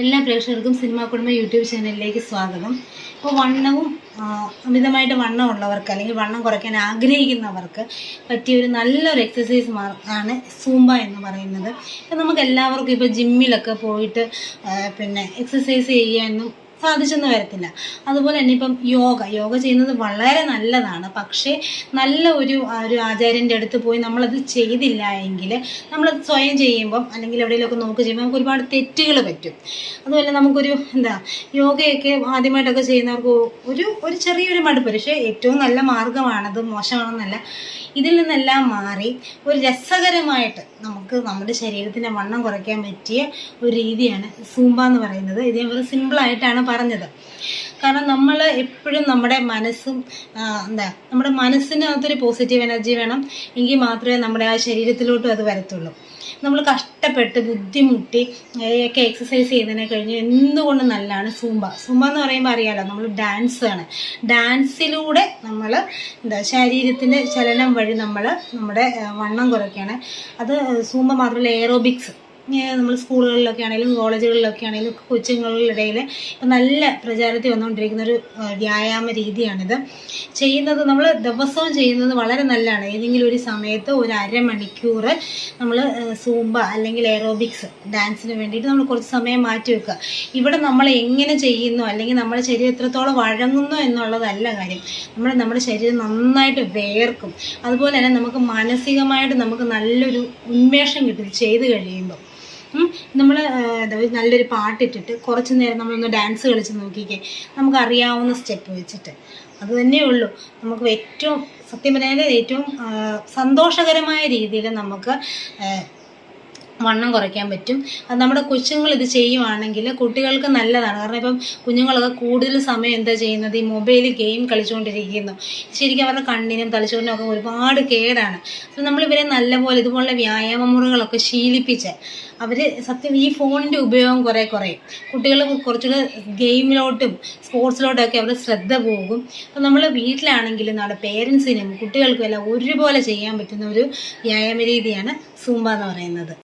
എല്ലാ പ്രേക്ഷകർക്കും സിനിമാ കുടുംബ യൂട്യൂബ് ചാനലിലേക്ക് സ്വാഗതം. ഇപ്പോൾ വണ്ണവും അമിതമായിട്ട് വണ്ണമുള്ളവർക്ക് അല്ലെങ്കിൽ വണ്ണം കുറയ്ക്കാൻ ആഗ്രഹിക്കുന്നവർക്ക് പറ്റിയ ഒരു നല്ലൊരു എക്സസൈസ് ആണ് സൂംബ എന്ന് പറയുന്നത്. ഇപ്പം നമുക്ക് എല്ലാവർക്കും ഇപ്പോൾ ജിമ്മിലൊക്കെ പോയിട്ട് പിന്നെ എക്സസൈസ് ചെയ്യാനൊന്നും സാധിച്ചെന്ന് വരത്തില്ല. അതുപോലെ തന്നെ ഇപ്പം യോഗ യോഗ ചെയ്യുന്നത് വളരെ നല്ലതാണ്. പക്ഷേ നല്ല ഒരു ഒരു ആചാര്യന്റെ അടുത്ത് പോയി നമ്മളത് ചെയ്തില്ല എങ്കിൽ നമ്മളത് സ്വയം ചെയ്യുമ്പം അല്ലെങ്കിൽ എവിടെയെങ്കിലുമൊക്കെ നോക്കി ചെയ്യുമ്പോൾ നമുക്ക് ഒരുപാട് തെറ്റുകൾ പറ്റും. അതുപോലെ നമുക്കൊരു എന്താ യോഗയൊക്കെ ആദ്യമായിട്ടൊക്കെ ചെയ്യുന്നവർക്ക് ഒരു ഒരു ചെറിയൊരു മടുപ്പ്. പക്ഷേ ഏറ്റവും നല്ല മാർഗമാണത് മോശമാണെന്നല്ല. ഇതിൽ നിന്നെല്ലാം മാറി ഒരു രസകരമായിട്ട് നമുക്ക് നമ്മുടെ ശരീരത്തിന്റെ വണ്ണം കുറയ്ക്കാൻ പറ്റിയ ഒരു രീതിയാണ് സൂമ്പ എന്ന് പറയുന്നത്. ഇതേപോലെ സിമ്പിളായിട്ടാണ് പറഞ്ഞത്. കാരണം നമ്മൾ എപ്പോഴും നമ്മുടെ മനസ്സും എന്താ നമ്മുടെ മനസ്സിനകത്തൊരു പോസിറ്റീവ് എനർജി വേണം എങ്കിൽ മാത്രമേ നമ്മുടെ ആ ശരീരത്തിലോട്ടും അത് വരത്തുള്ളൂ. നമ്മൾ കഷ്ടപ്പെട്ട് ബുദ്ധിമുട്ടി ഒക്കെ എക്സസൈസ് ചെയ്തതിനെ കഴിഞ്ഞ് എന്തുകൊണ്ട് നല്ലതാണ്? സൂമ്പ സൂമ്പ എന്ന് പറയുമ്പോൾ അറിയാലോ നമ്മൾ ഡാൻസ് ആണ്. ഡാൻസിലൂടെ നമ്മൾ എന്താ ശരീരത്തിന്റെ ചലനം വഴി നമ്മൾ നമ്മുടെ വണ്ണം കുറയ്ക്കുകയാണ്. അത് സൂമ്പ മാത്രമല്ല എയറോബിക്സ് നമ്മൾ സ്കൂളുകളിലൊക്കെ ആണെങ്കിലും കോളേജുകളിലൊക്കെ ആണെങ്കിലും കൊച്ചുങ്ങളിലിടയിൽ നല്ല പ്രചാരത്തിൽ വന്നുകൊണ്ടിരിക്കുന്ന ഒരു വ്യായാമ രീതിയാണിത്. ചെയ്യുന്നത് നമ്മൾ ദിവസവും ചെയ്യുന്നത് വളരെ നല്ലതാണ്. ഏതെങ്കിലും ഒരു സമയത്ത് ഒരു അരമണിക്കൂർ നമ്മൾ സൂമ്പ അല്ലെങ്കിൽ എയറോബിക്സ് ഡാൻസിന് വേണ്ടിയിട്ട് നമ്മൾ കുറച്ച് സമയം മാറ്റി വെക്കുക. ഇവിടെ നമ്മൾ എങ്ങനെ ചെയ്യുന്നു അല്ലെങ്കിൽ നമ്മുടെ ശരീരം എത്രത്തോളം വഴങ്ങുന്നു എന്നുള്ളതല്ല കാര്യം. നമ്മൾ നമ്മുടെ ശരീരം നന്നായിട്ട് വേർക്കും. അതുപോലെ തന്നെ നമുക്ക് മാനസികമായിട്ട് നമുക്ക് നല്ലൊരു ഉന്മേഷം കിട്ടും ചെയ്ത് കഴിയുമ്പോൾ നമ്മൾ നല്ലൊരു പാട്ടിട്ടിട്ട് കുറച്ച് നേരം നമ്മളൊന്ന് ഡാൻസ് കളിച്ച് നോക്കിക്കേ. നമുക്ക് അറിയാവുന്ന സ്റ്റെപ്പ് വെച്ചിട്ട്. അത് തന്നെ ഉള്ളൂ. നമുക്ക് ഏറ്റവും സത്യം പറഞ്ഞാൽ ഏറ്റവും സന്തോഷകരമായ രീതിയിൽ നമുക്ക് വണ്ണം കുറയ്ക്കാൻ പറ്റും. അത് നമ്മുടെ കൊച്ചുങ്ങൾ ഇത് ചെയ്യുവാണെങ്കിൽ കുട്ടികൾക്ക് നല്ലതാണ്. കാരണം ഇപ്പം കുഞ്ഞുങ്ങളൊക്കെ കൂടുതൽ സമയം എന്താ ചെയ്യുന്നത്? ഈ മൊബൈൽ ഗെയിം കളിച്ചുകൊണ്ടിരിക്കുന്നു. ശരിക്കും അവരുടെ കണ്ണിനും തലച്ചോറിനും ഒക്കെ ഒരുപാട് കേടാണ്. അപ്പം നമ്മൾ ഇവരെ നല്ലപോലെ ഇതുപോലുള്ള വ്യായാമ മുറകളൊക്കെ ശീലിപ്പിച്ച് അവർ സത്യം ഈ ഫോണിന്റെ ഉപയോഗം കുറേ കുറയും. കുട്ടികൾ കുറച്ചുകൂടെ ഗെയിമിലോട്ടും സ്പോർട്സിലോട്ടൊക്കെ അവരുടെ ശ്രദ്ധ പോകും. അപ്പം നമ്മൾ വീട്ടിലാണെങ്കിലും നമ്മുടെ പേരൻസിനും കുട്ടികൾക്കും എല്ലാം ഒരുപോലെ ചെയ്യാൻ പറ്റുന്ന ഒരു വ്യായാമ രീതിയാണ് സൂമ്പ എന്ന് പറയുന്നത്.